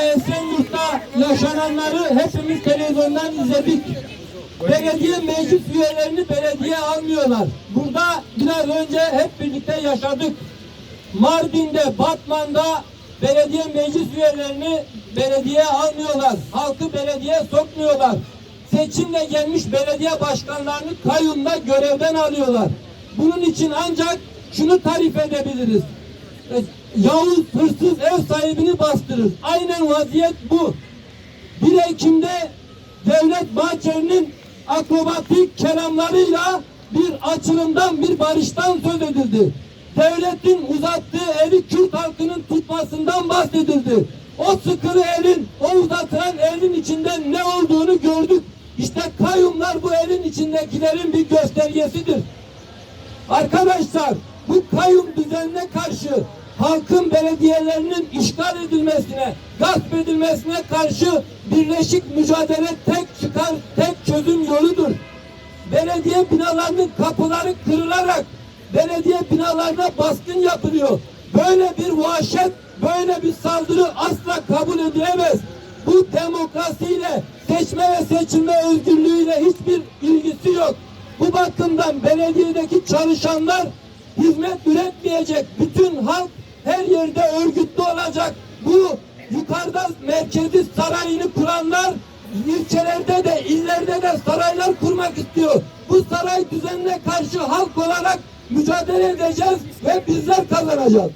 Esenyurt'ta yaşananları hepimiz televizyondan izledik. Belediye meclis üyelerini belediye almıyorlar. Burada biraz önce hep birlikte yaşadık. Mardin'de, Batman'da belediye meclis üyelerini belediye almıyorlar. Halkı belediye sokmuyorlar. Seçimle gelmiş belediye başkanlarını kayyumda görevden alıyorlar. Bunun için ancak şunu tarif edebiliriz. Yavuz hırsız ev sahibini bastırır. Aynen vaziyet bu. 1 Ekim'de Devlet Bahçeli'nin akrobatik kelamlarıyla bir açılımdan, bir barıştan söz edildi. Devletin uzattığı eli Kürt halkının tutmasından bahsedildi. O sıkılı elin, o uzatılan elin içinde ne olduğunu gördük. İşte kayyumlar bu elin içindekilerin bir göstergesidir. Arkadaşlar bu kayyum düzenine karşı halkın belediyelerinin işgal edilmesine, gasp edilmesine karşı birleşik mücadele tek çıkar, tek çözüm yoludur. Belediye binalarının kapıları kırılarak belediye binalarına baskın yapılıyor. Böyle bir vahşet, böyle bir saldırı asla kabul edilemez. Bu demokrasiyle, seçme ve seçilme özgürlüğüyle hiçbir ilgisi yok. Bu bakımdan belediyedeki çalışanlar hizmet üretmeyecek. Bütün halk her yerde örgütlü olacak. Bu yukarıda merkezi sarayını kuranlar ilçelerde de illerde de saraylar kurmak istiyor. Bu saray düzenine karşı halk olarak mücadele edeceğiz ve bizler kazanacağız.